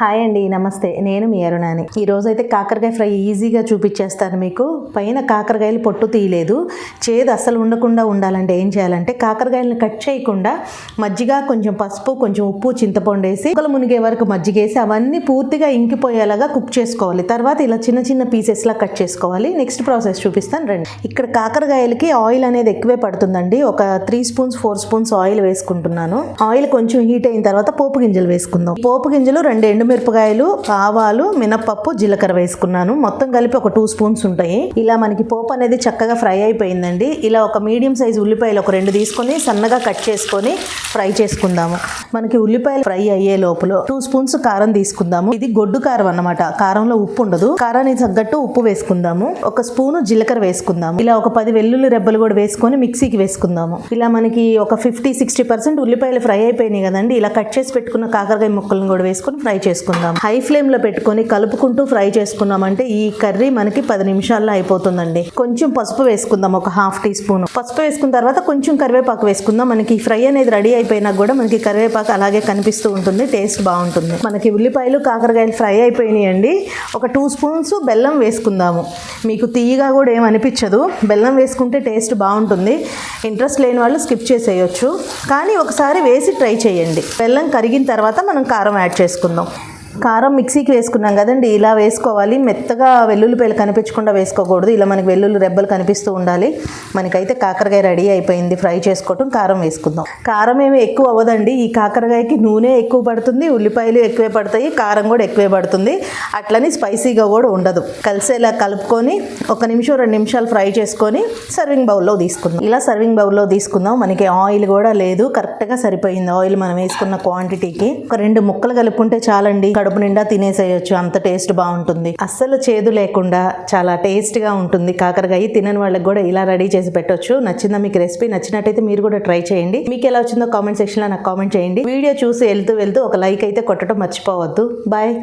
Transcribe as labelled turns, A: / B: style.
A: Hi అండి నమస్తే. నేను మీ అరుణాని. ఈ అయితే కాకరకాయ ఫ్రై ఈజీగా చూపించేస్తాను మీకు. పైన కాకరకాయలు పొట్టు తీయలేదు. చేదు అస్సలు ఉండకుండా ఉండాలంటే ఏం చేయాలంటే కాకరకాయలను కట్ చేయకుండా మజ్జిగ కొంచెం పసుపు కొంచెం ఉప్పు చింతపండు వేసి ముక్కలు మునిగే వరకు మజ్జిగ వేసి అవన్నీ పూర్తిగా ఇంకిపోయేలాగా కుక్ చేసుకోవాలి. తర్వాత ఇలా చిన్న చిన్న పీసెస్లా కట్ చేసుకోవాలి. నెక్స్ట్ ప్రాసెస్ చూపిస్తాను రండి. ఇక్కడ కాకరకాయలకి ఆయిల్ అనేది ఎక్కువే పడుతుందండి. ఒక three spoons four spoons oil వేసుకుంటున్నాను. ఆయిల్ కొంచెం హీట్ అయిన తర్వాత పోపు గింజలు వేసుకుందాం. పోపు గింజలు రెండు ఎండుమిరపకాయలు ఆవాలు మినప్పప్పు జీలకర్ర వేసుకున్నాను. మొత్తం కలిపి ఒక టూ స్పూన్స్ ఉంటాయి. ఇలా మనకి పోపు అనేది చక్కగా ఫ్రై అయిపోయిందండి. ఇలా ఒక మీడియం సైజ్ ఉల్లిపాయలు ఒక రెండు తీసుకొని సన్నగా కట్ చేసుకొని ఫ్రై చేసుకుందాము. మనకి ఉల్లిపాయలు ఫ్రై అయ్యే లోపల టూ స్పూన్స్ కారం తీసుకుందాము. ఇది గొడ్డు కారం అన్నమాట. కారంలో ఉప్పు ఉండదు. కారానికి తగ్గట్టు ఉప్పు వేసుకుందాము. ఒక స్పూను జీలకర్ర వేసుకుందాము. ఇలా ఒక పది వెల్లుల్లి రెబ్బలు కూడా వేసుకొని మిక్సీకి వేసుకుందాము. ఇలా మనకి ఒక ఫిఫ్టీ సిక్స్టీ పర్సెంట్ ఉల్లిపాయలు ఫ్రై అయిపోయినాయి కదండి. ఇలా కట్ చేసి పెట్టుకున్న కాకరకాయ ముక్కలను కూడా వేసుకొని ఫ్రై చేసుకుందాం హై ఫ్లేమ్లో పెట్టుకొని కలుపుకుంటూ ఫ్రై చేసుకున్నామంటే ఈ కర్రీ మనకి పది నిమిషాల్లో అయిపోతుందండి. కొంచెం పసుపు వేసుకుందాం ఒక హాఫ్ టీ స్పూన్. పసుపు వేసుకున్న తర్వాత కొంచెం కరివేపాకు వేసుకుందాం. మనకి ఫ్రై అనేది రెడీ అయిపోయినా కూడా మనకి కరివేపాకు అలాగే కనిపిస్తూ ఉంటుంది టేస్ట్ బాగుంటుంది. మనకి ఉల్లిపాయలు కాకరకాయలు ఫ్రై అయిపోయినాయండి. ఒక టూ స్పూన్స్ బెల్లం వేసుకుందాము. మీకు తీయగా కూడా ఏం అనిపించదు. బెల్లం వేసుకుంటే టేస్ట్ బాగుంటుంది. ఇంట్రెస్ట్ లేని వాళ్ళు స్కిప్ చేసేయచ్చు. కానీ ఒకసారి వేసి ట్రై చేయండి. బెల్లం కరిగిన తర్వాత మనం కారం యాడ్ చేసుకుందాం. కారం మిక్సీకి వేసుకున్నాం కదండి. ఇలా వేసుకోవాలి. మెత్తగా వెల్లుల్లిపాయలు కనిపించకుండా వేసుకోకూడదు. ఇలా మనకి వెల్లుల్లి రెబ్బలు కనిపిస్తూ ఉండాలి. మనకైతే కాకరకాయ రెడీ అయిపోయింది. ఫ్రై చేసుకోవటం కారం వేసుకుందాం. కారం ఏమి ఎక్కువ అవ్వదండి. ఈ కాకరకాయకి నూనె ఎక్కువ పడుతుంది. ఉల్లిపాయలు ఎక్కువే పడతాయి. కారం కూడా ఎక్కువే పడుతుంది. అట్లని స్పైసీగా కూడా ఉండదు. కలిసేలా కలుపుకొని ఒక నిమిషం రెండు నిమిషాలు ఫ్రై చేసుకొని సర్వింగ్ బౌల్లో తీసుకుందాం. ఇలా సర్వింగ్ బౌల్లో తీసుకుందాం. మనకి ఆయిల్ కూడా లేదు. కరెక్ట్గా సరిపోయింది. ఆయిల్ మనం వేసుకున్న క్వాంటిటీకి. ఒక రెండు ముక్కలు కలుపుకుంటే చాలండి. కడుపు నిండా తినేసేయచ్చు. అంత టేస్ట్ బాగుంటుంది. అస్సలు చేదు లేకుండా చాలా టేస్ట్గా ఉంటుంది. కాకరకాయ తినని వాళ్ళకి కూడా ఇలా రెడీ చేసి పెట్టొచ్చు. నచ్చిందా మీకు రెసిపీ? నచ్చినట్టయితే మీరు కూడా ట్రై చేయండి. మీకు ఎలా వచ్చిందో కామెంట్ సెక్షన్లో నాకు కామెంట్ చేయండి. వీడియో చూసి వెళ్తూ వెళ్తూ ఒక లైక్ అయితే కొట్టడం మర్చిపోవద్దు. బాయ్.